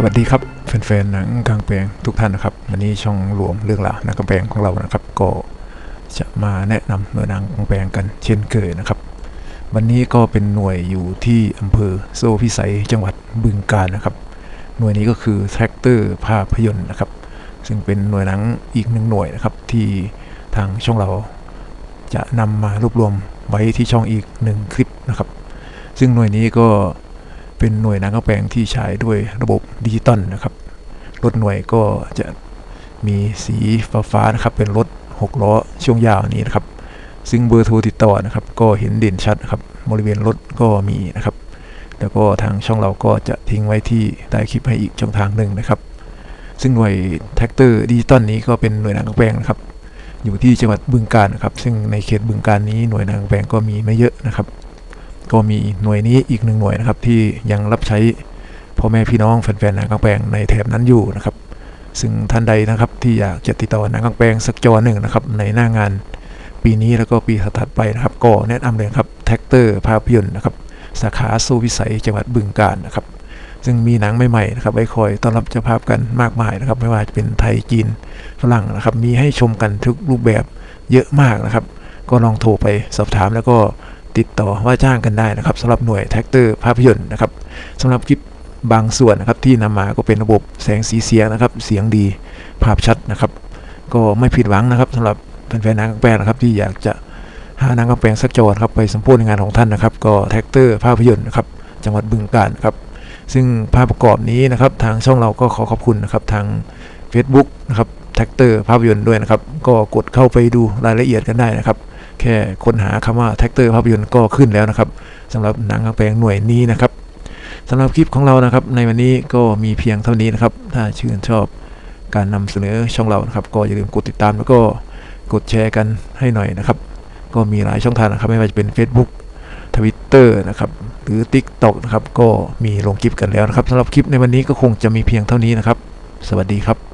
สวัสดีครับแฟนๆหนังกลางแปลงทุกท่านนะครับวันนี้ช่องรวมเรื่องราวหนังกลางแปลงของเรานะครับ ก็จะมาแนะนำหน่วยหนังกลางแปลงกันเช่นเคยนะครับ วันนี้ก็เป็นหน่วยอยู่ที่อำเภอโซ่พิสัยจังหวัดบึงกาฬนะครับ หน่วยนี้ก็คือแทรกเตอร์ภาพยนตร์นะครับ ซึ่งเป็นหน่วยหนังอีกหนึ่งหน่วยนะครับ ที่ทางช่องเราจะนำมารวบรวมไว้ที่ช่องอีกหนึ่งคลิปนะครับ ซึ่งหน่วยนี้ก็เเป็นหน่วยนังกลางแปลงที่ใช้ด้วยระบบดิจิตอลนะครับ รถหน่วยก็จะมีสีฟ้าฟ้านะครับ เป็นรถ6ล้อช่วงยาวนี้นะครับ ซึ่งเบอร์โทรติดต่อนะครับ ก็เห็นเด่นชัดครับ บริเวณรถก็มีนะครับ แล้วก็ทางช่องเราก็จะทิ้งไว้ที่ใต้คลิปให้อีกช่องทางหนึ่งนะครับ ซึ่งหน่วยแท็กเตอร์ดิจิตอลนี้ก็เป็นหน่วยนังกลางแปลงนะครับ อยู่ที่จังหวัดบึงกาฬนะครับ ซึ่งในเขตบึงกาฬนี้หน่วยนังกลางแปลงก็มีไม่เยอะนะครับ ก็มีหน่วยนี้อีกหนึ่งหน่วยนะครับ ที่ยังรับใช้พ่อแม่พี่น้องแฟนๆหนังกลางแปลงในแถบนั้นอยู่นะครับ ซึ่งท่านใดนะครับที่อยากจะติดต่อหนังกลางแปลงสักจอหนึ่งนะครับในหน้างานปีนี้แล้วก็ปีถัดไปนะครับก็แนะนำเลยครับแท็กเตอร์ภาพยนตร์นะครับสาขาสู้วิสัยจังหวัดบึงกาฬนะครับ ซึ่งมีหนังใหม่ๆนะครับไว้คอยต้อนรับเจ้าภาพกันมากมายนะครับ ไม่ว่าจะเป็นไทยจีนฝรั่งนะครับ มีให้ชมกันทุกรูปแบบเยอะมากนะครับ ก็ลองโทรไปสอบถามแล้วก็ ติดต่อว่าจ้างกันได้นะครับสำหรับหน่วยแท็กเตอร์ภาพยนตร์นะครับสำหรับคลิปบางส่วนนะครับที่นำมาก็เป็นระบบแสงสีเสียงนะครับ เสียงดีภาพชัดนะครับ ก็ไม่ผิดหวังนะครับสำหรับแฟนๆนังกางแปลงนะครับที่อยากจะหาหนังกางแปลงสักจอครับไปสัมโพธงานของท่านนะครับ ก็แท็กเตอร์ภาพยนตร์นะครับจังหวัดบึงกาฬครับซึ่งภาพประกอบนี้นะครับ ทางช่องเราก็ขอขอบคุณนะครับทาง Facebook นะครับแท็กเตอร์ภาพยนตร์ด้วยนะครับ ก็กดเข้าไปดูรายละเอียดกันได้นะครับ แค่ค้นหาคำว่าแท็กเตอร์ภาพยนตร์ก็ขึ้นแล้วนะครับสำหรับหนังกลางแปลงหน่วยนี้นะครับสำหรับคลิปของเรานะครับ ในวันนี้ก็มีเพียงเท่านี้นะครับ ถ้าชื่นชอบการนำเสนอช่องเรานะครับ ก็อย่าลืมกดติดตามแล้วก็กดแชร์กันให้หน่อยนะครับ ก็มีหลายช่องทางนะครับ ไม่ว่าจะเป็น Facebook Twitter นะครับหรือ TikTok นะครับ ก็มีลงคลิปกันแล้วนะครับสำหรับคลิปในวันนี้ก็คงจะมีเพียงเท่านี้นะครับ สวัสดีครับ